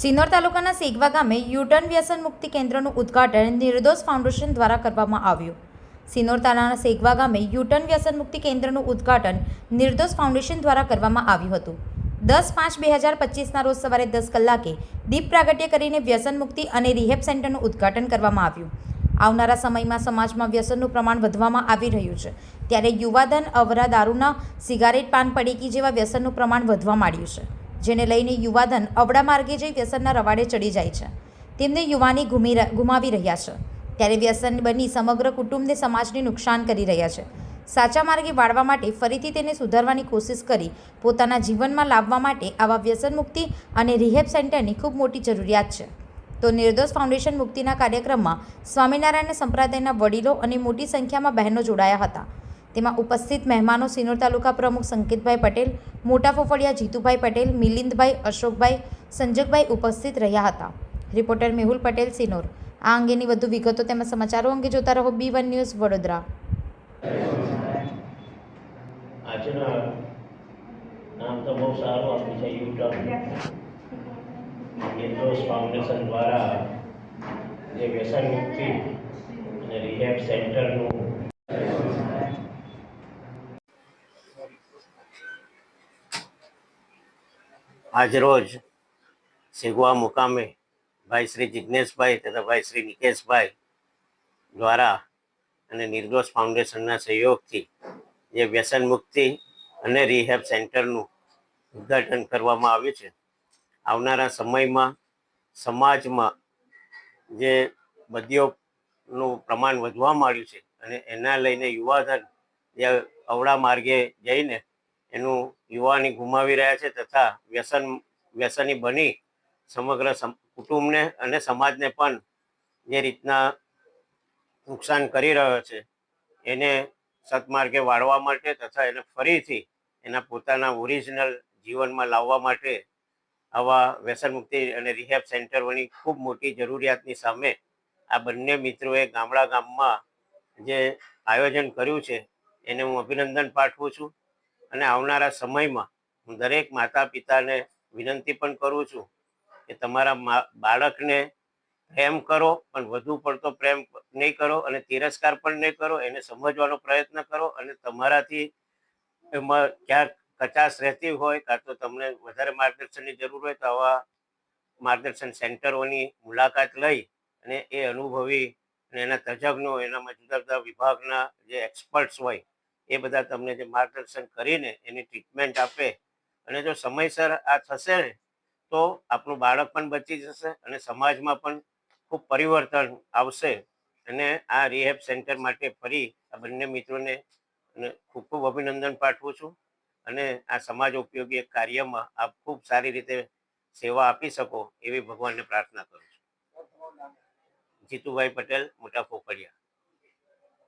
સિનોર તાલુકાના સેગવા ગામે યુટર્ન વ્યસન મુક્તિ કેન્દ્રનું ઉદ્ઘાટન નિર્દોષ ફાઉન્ડેશન દ્વારા કરવામાં આવ્યું. સિનોર તાલાના સેગવા ગામે યુટર્ન વ્યસન મુક્તિ કેન્દ્રનું ઉદ્ઘાટન નિર્દોષ ફાઉન્ડેશન દ્વારા કરવામાં આવ્યું હતું. દસ પાંચ બે હજાર પચીસના રોજ સવારે દસ કલાકે દીપ પ્રાગટ્ય કરીને વ્યસન મુક્તિ અને રિહેબ સેન્ટરનું ઉદ્ઘાટન કરવામાં આવ્યું. આવનારા સમયમાં સમાજમાં વ્યસનનું પ્રમાણ વધવામાં આવી રહ્યું છે. ત્યારે યુવાધન અવરા દારૂના સિગારેટ પાન પડીકી જેવા વ્યસનનું પ્રમાણ વધવા માંડ્યું છે. જેને લઈને યુવાધન અવડા માર્ગે જઈ વ્યસનના રવાડે ચડી જાય છે. તેમને યુવાની ઘૂમી ગુમાવી રહ્યા છે. ત્યારે વ્યસન બની સમગ્ર કુટુંબને સમાજને નુકસાન કરી રહ્યા છે. સાચા માર્ગે વાળવા માટે ફરીથી તેને સુધારવાની કોશિશ કરી પોતાના જીવનમાં લાવવા માટે આવા વ્યસન મુક્તિ અને રિહેબ સેન્ટરની ખૂબ મોટી જરૂરિયાત છે. તો નિર્દોષ ફાઉન્ડેશન મુક્તિના કાર્યક્રમમાં સ્વામિનારાયણ સંપ્રદાયના વડીલો અને મોટી સંખ્યામાં બહેનો જોડાયા હતા. તેમાં ઉપસ્થિત મહેમાનો સિનોર તાલુકા પ્રમુખ સંકેતભાઈ પટેલ, મોટા ફોફળિયા જીતુભાઈ પટેલ, મિલિંદભાઈ, અશોકભાઈ સંજકભાઈ ઉપસ્થિત રહ્યા હતા. રિપોર્ટર મેહુલ પટેલ, સિનોર. આ અંગેની વધુ વિગતો તેમજ સમાચારો અંગે જોતા રહો બી વન ન્યૂઝ વડોદરા. નામ તો બહુ સારું આપ્યું છે યુટર્ન ફાઉન્ડેશન દ્વારા જે વ્યસન મુક્તિ અને રિહેબ સેન્ટરનું આજરોજ સેગવા મુકામે ભાઈ શ્રી જિજ્ઞેશભાઈ તથા ભાઈ શ્રી નિકેશભાઈ દ્વારા અને નિર્દોષ ફાઉન્ડેશનના સહયોગથી જે વ્યસન મુક્તિ અને રિહેબ સેન્ટરનું ઉદ્ઘાટન કરવામાં આવ્યું છે. આવનારા સમયમાં સમાજમાં જે બદીઓનું પ્રમાણ વધવા માંડ્યું છે અને એના લઈને યુવાધન જે અવળા માર્ગે જઈને એનું યુવાની ગુમાવી રહ્યા છે તથા વ્યસન, વ્યસની બની સમગ્ર સમ- કુટુંબને અને સમાજને પણ જે રીતના નુકસાન કરી રહ્યો છે, એને સત્માર્ગે વાળવા માટે તથા એને ફરીથી એના પોતાના ઓરિજિનલ જીવનમાં લાવવા માટે આવા વ્યસન મુક્તિ અને રિહેબ સેન્ટરોની ખૂબ મોટી જરૂરિયાતની સામે આ બંને મિત્રોએ ગામડા ગામમાં જે આયોજન કર્યું છે, એને હું અભિનંદન પાઠવું છું. અને આવનારા સમયમાં હું દરેક માતા પિતાને વિનંતી પણ કરું છું કે તમારા બાળકને પ્રેમ કરો, પણ વધુ પડતો પ્રેમ નહીં કરો અને તિરસ્કાર પણ નહીં કરો. એને સમજવાનો પ્રયત્ન કરો અને તમારાથી એમાં ક્યાંક કચાશ રહેતી હોય કાં તો તમને વધારે માર્ગદર્શનની જરૂર હોય તો આવા માર્ગદર્શન સેન્ટરોની મુલાકાત લઈ અને એ અનુભવી અને એના તજજ્ઞો, એનામાં જુદા જુદા વિભાગના જે એક્સપર્ટ્સ હોય એ બધા તમને જે માર્ગદર્શન કરીને એની ટ્રીટમેન્ટ આપે અને જો સમયસર આ થશે ને, તો આપણું બાળક પણ બચી જશે અને સમાજમાં પણ ખૂબ પરિવર્તન આવશે અને આ રિહેબ સેન્ટર માટે ફરી આ બંને મિત્રોને ખૂબ ખૂબ અભિનંદન પાઠવું છું અને આ સમાજ ઉપયોગી કાર્યમાં આપ ખૂબ સારી રીતે સેવા આપી શકો એવી ભગવાનને પ્રાર્થના કરું છું. જીતુભાઈ પટેલ, મોટા પોપડિયા